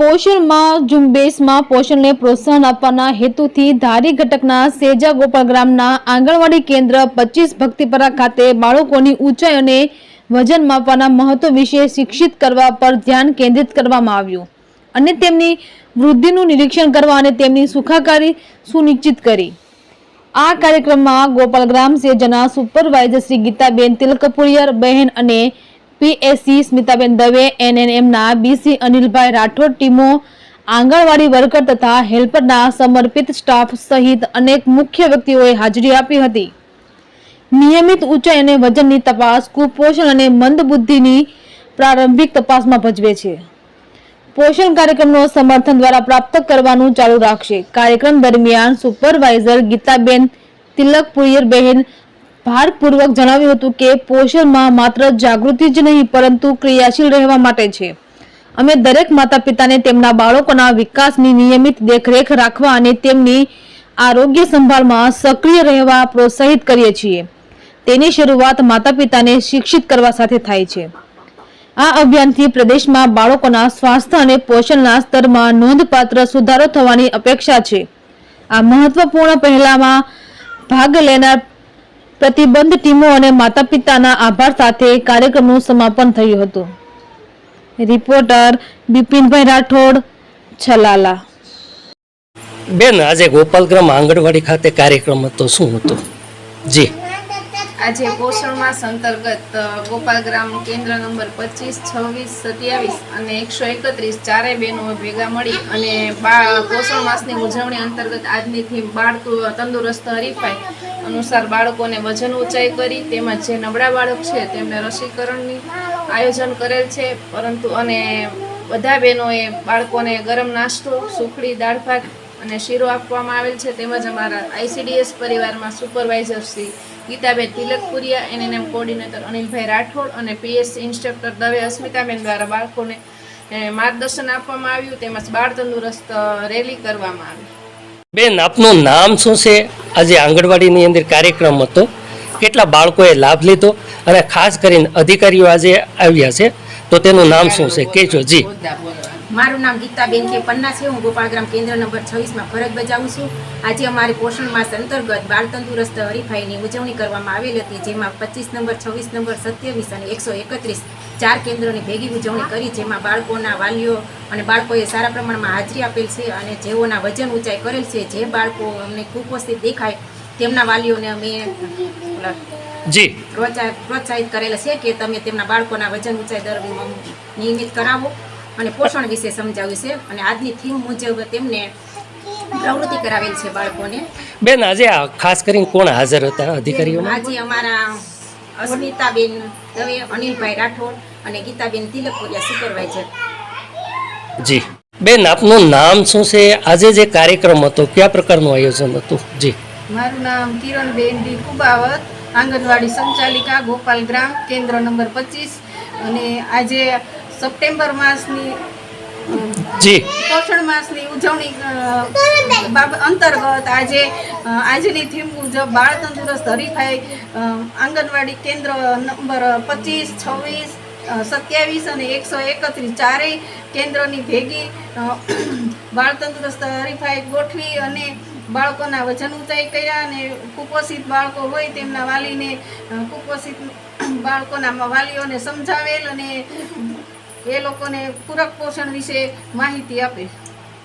પોષણમાં ઝુંબેશમાં પોષણને પ્રોત્સાહન આપવાના હેતુથી ધારી ઘટકના સેજા ગોપાલ ગ્રામના આંગણવાડી કેન્દ્ર પચીસ ભક્તિપરા ખાતે બાળકોની ઊંચાઈ અને વજન માપવાના મહત્વ વિશે શિક્ષિત કરવા પર ધ્યાન કેન્દ્રિત કરવામાં આવ્યું અને તેમની વૃદ્ધિનું નિરીક્ષણ કરવા અને તેમની સુખાકારી સુનિશ્ચિત કરી. આ કાર્યક્રમમાં ગોપાલ ગ્રામ સેજના સુપરવાઇઝર શ્રી ગીતાબેન તિલકપુરિયર બહેન અને પીએસસી સ્મિતાબેન દવે, એનએનએમના બીસી અનિલભાઈ રાઠોડ ટીમો, આંગણવાડી વર્કર તથા હેલ્પરના સમર્પિત સ્ટાફ સહિત અનેક મુખ્ય વ્યક્તિઓએ હાજરી આપી હતી. નિયમિત ઊંચાઈ અને વજનની તપાસ કુપોષણ અને મંદબુદ્ધિની પ્રારંભિક તપાસમાં ભજવે છે. પોષણ કાર્યક્રમનો સમર્થન દ્વારા પ્રાપ્ત કરવાનું ચાલુ રાખશે. કાર્યક્રમ દરમિયાન સુપરવાઇઝર ગીતાબેન તિલકપુરિયર બહેન ભારપૂર્વક જણાવ્યું હતું કે પોષણમાં માત્ર જાગૃતિ જ નહીં, પરંતુ ક્રિયાશીલ રહેવા માટે છે. અમે દરેક માતા પિતાને તેમના બાળકોના વિકાસની નિયમિત દેખરેખ રાખવા અને તેમની આરોગ્ય સંભાળમાં સક્રિય રહેવા પ્રોત્સાહિત કરીએ છીએ. તેની શરૂઆત માતા પિતાને શિક્ષિત કરવા સાથે થાય છે. આ અભિયાનથી પ્રદેશમાં બાળકોના સ્વાસ્થ્ય અને પોષણના સ્તરમાં નોંધપાત્ર સુધારો થવાની અપેક્ષા છે. આ મહત્વપૂર્ણ પહેલામાં ભાગ લેનાર પ્રતિબંધ ટીમો અને માતા પિતાના આભાર સાથે કાર્યક્રમનું સમાપન થયું હતું. રિપોર્ટર બિપિનભાઈ રાઠોડ, છલાલા. બેન, આજે ગોપાલગ્રામ આંગણવાડી ખાતે કાર્યક્રમ હતો. શું હતો? જી. આજે પોષણ માસ અંતર્ગત ગોપાલ ગોપાલગ્રામ કેન્દ્ર નંબર પચીસ, છવ્વીસ, સત્યાવીસ અને એકસો એકત્રીસ ચારે બહેનો ભેગા મળી અને બા પોષણ માસની ઉજવણી અંતર્ગત આજની થીમ બાળ તંદુરસ્ત હરીફાઈ અનુસાર બાળકોને વજન ઊંચાઈ કરી, તેમજ જે નબળા બાળક છે તેમને રસીકરણની આયોજન કરેલ છે. પરંતુ અને બધા બહેનોએ બાળકોને ગરમ નાસ્તો, સુખડી દાળ ભાત અને શીરો આપવામાં આવેલ છે. તેમજ અમારા આઈસીડીએસ પરિવારમાં supervisor Shri Gitaben Tilakpuriya ANM coordinator Anilbhai Rathod અને પીએસસી ઇન્સ્ટ્રક્ટર દવે અસ્મિતાબેન દ્વારા બાળકોને માર્ગદર્શન આપવામાં આવ્યું તેમજ બાળ તંદુરસ્ત રેલી કરવામાં આવી. બેન આપનું નામ શું છે? આજે આંગણવાડીની અંદર કાર્યક્રમ હતો. કેટલા બાળકોએ લાભ લીધો? અને ખાસ કરીને અધિકારીઓ આજે આવ્યા છે. તો તેનું નામ શું છે? કહેજો જી. મારું નામ ગીતાબેન કે પન્ના છે. હું ગોપાલગ્રામ કેન્દ્ર નંબર છવ્વીસમાં ફરજ બજાવું છું. આજે અમારે પોષણ માસ અંતર્ગત બાળ તંદુરસ્ત હરીફાઈની ઉજવણી કરવામાં આવેલ હતી જેમાં પચીસ નંબર છવ્વીસ નંબર સત્યાવીસ અને એકસો એકત્રીસ ચાર કેન્દ્રોની ભેગી ઉજવણી કરી જેમાં બાળકોના વાલીઓ અને બાળકોએ સારા પ્રમાણમાં હાજરી આપેલ છે અને જેઓના વજન ઊંચાઈ કરેલ છે જે બાળકો અમને કુપોષિત દેખાય તેમના વાલીઓને અમે જી. પ્રોત્સાહિત કરેલા છે કે તમે તેમના બાળકોના વજન ઊંચાઈ દર નિયમિત કરાવો. અને પોષણ વિશે સમજાવ્યું છે અને આજની થીમ મુજબ તેમને પ્રવૃત્તિ કરાવેલ છે બાળકોને. બેન આજે આ ખાસ કરીને કોણ હાજર હતા અધિકારીઓ આજે અમારા અસ્મિતાબેન દવે અનિલભાઈ રાઠોડ અને ગીતાબેન તિલકપુરિયા સુપરવાઇઝર જી. બેન આપનું નામ શું છે? આજે જે કાર્યક્રમ હતો કયા પ્રકારનું આયોજન હતું? જી. મારું નામ કિરણબેન ડી કુબાવત આંગણવાડી સંચાલિકા ગોપાલ ગ્રામ કેન્દ્ર નંબર પચીસ. અને આજે સપ્ટેમ્બર માસની જી. પોષણ માસની ઉજવણી અંતર્ગત આજે આજની થીમ મુજબ બાળ તંદુરસ્ત હરીફાઈ આંગણવાડી કેન્દ્ર નંબર પચીસ છવ્વીસ સત્યાવીસ અને એકસો એકત્રીસ ચારેય કેન્દ્રની ભેગી બાળ તંદુરસ્ત હરીફાઈ ગોઠવી અને બાળકોના વજન ઊંચાઈ કર્યા અને કુપોષિત બાળકો હોય તેમના વાલીને કુપોષિત બાળકોના વાલીઓને સમજાવેલ અને એ લોકોને પૂરક પોષણ વિશે માહિતી આપે.